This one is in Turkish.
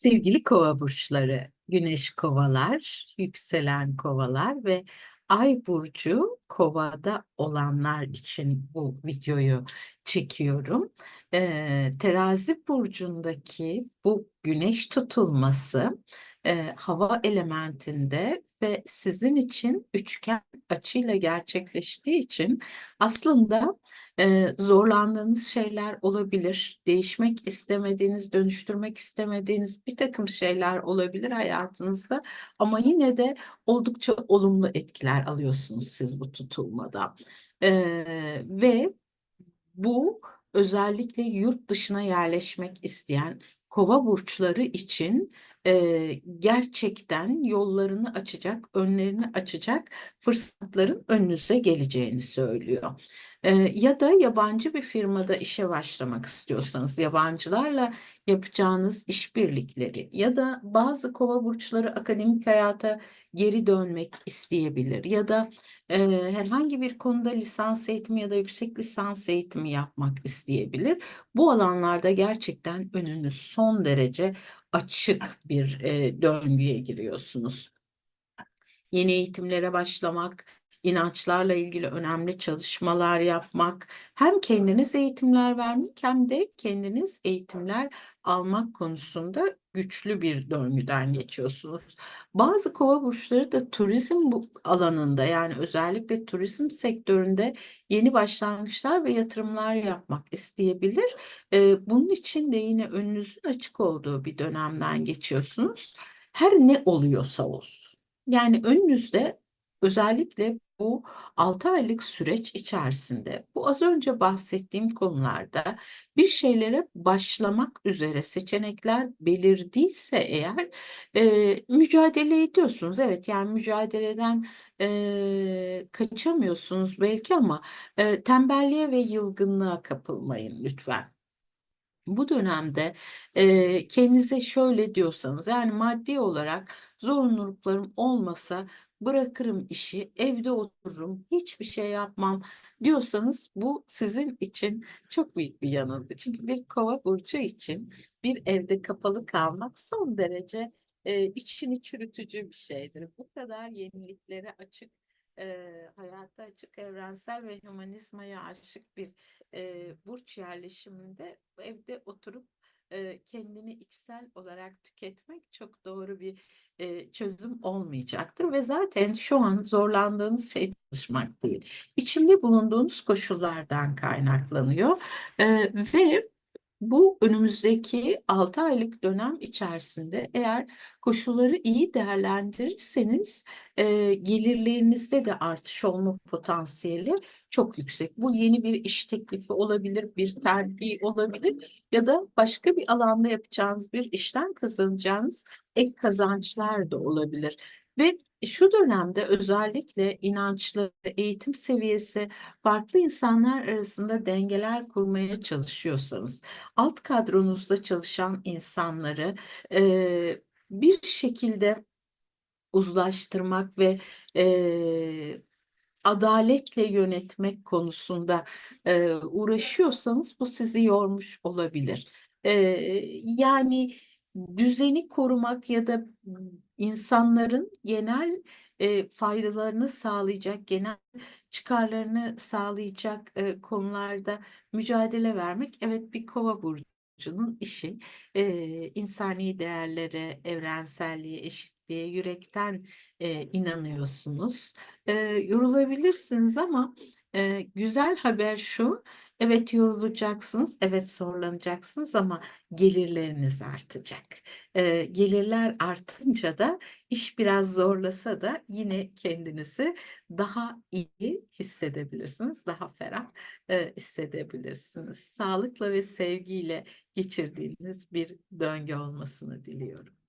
Sevgili kova burçları, güneş kovalar, yükselen kovalar ve ay burcu kovada olanlar için bu videoyu çekiyorum. Ee, terazi burcundaki bu güneş tutulması e, hava elementinde ve sizin için üçgen açıyla gerçekleştiği için aslında e, zorlandığınız şeyler olabilir. Değişmek istemediğiniz, dönüştürmek istemediğiniz bir takım şeyler olabilir hayatınızda. Ama yine de oldukça olumlu etkiler alıyorsunuz siz bu tutulmadan. E, ve bu özellikle yurt dışına yerleşmek isteyen kova burçları için e, gerçekten yollarını açacak, önlerini açacak fırsatların önünüze geleceğini söylüyor. E, ya da yabancı bir firmada işe başlamak istiyorsanız yabancılarla yapacağınız işbirlikleri ya da bazı kova burçları akademik hayata geri dönmek isteyebilir ya da herhangi bir konuda lisans eğitimi ya da yüksek lisans eğitimi yapmak isteyebilir. Bu alanlarda gerçekten önünüz son derece açık bir e, döngüye giriyorsunuz. Yeni eğitimlere başlamak, inançlarla ilgili önemli çalışmalar yapmak, hem kendiniz eğitimler vermek hem de kendiniz eğitimler almak konusunda güçlü bir döngüden geçiyorsunuz. Bazı kova burçları da turizm bu alanında yani özellikle turizm sektöründe yeni başlangıçlar ve yatırımlar yapmak isteyebilir. Ee, bunun için de yine önünüzün açık olduğu bir dönemden geçiyorsunuz. Her ne oluyorsa olsun. Yani önünüzde özellikle bu 6 aylık süreç içerisinde bu az önce bahsettiğim konularda bir şeylere başlamak üzere seçenekler belirdiyse eğer e, mücadele ediyorsunuz. Evet yani mücadeleden e, kaçamıyorsunuz belki ama e, tembelliğe ve yılgınlığa kapılmayın lütfen. Bu dönemde e, kendinize şöyle diyorsanız yani maddi olarak zorunluluklarım olmasa bırakırım işi, evde otururum, hiçbir şey yapmam diyorsanız bu sizin için çok büyük bir yanılgı. Çünkü bir kova burcu için bir evde kapalı kalmak son derece e, içini çürütücü bir şeydir. Bu kadar yeniliklere açık, e, hayata açık, evrensel ve humanizmaya aşık bir e, burç yerleşiminde evde oturup kendini içsel olarak tüketmek çok doğru bir çözüm olmayacaktır ve zaten şu an zorlandığınız şey çalışmak değil. İçinde bulunduğunuz koşullardan kaynaklanıyor ve bu önümüzdeki 6 aylık dönem içerisinde eğer koşulları iyi değerlendirirseniz e, gelirlerinizde de artış olma potansiyeli çok yüksek. Bu yeni bir iş teklifi olabilir, bir terfi olabilir ya da başka bir alanda yapacağınız bir işten kazanacağınız ek kazançlar da olabilir. Ve şu dönemde özellikle inançlı eğitim seviyesi farklı insanlar arasında dengeler kurmaya çalışıyorsanız, alt kadronuzda çalışan insanları e, bir şekilde uzlaştırmak ve e, adaletle yönetmek konusunda e, uğraşıyorsanız bu sizi yormuş olabilir. E, yani düzeni korumak ya da insanların genel e, faydalarını sağlayacak, genel çıkarlarını sağlayacak e, konularda mücadele vermek evet bir kova burcunun işi. E, insani değerlere, evrenselliğe, eşitliğe yürekten e, inanıyorsunuz. E, yorulabilirsiniz ama e, güzel haber şu. Evet yorulacaksınız, evet zorlanacaksınız ama gelirleriniz artacak. E, gelirler artınca da iş biraz zorlasa da yine kendinizi daha iyi hissedebilirsiniz, daha ferah e, hissedebilirsiniz. Sağlıkla ve sevgiyle geçirdiğiniz bir döngü olmasını diliyorum.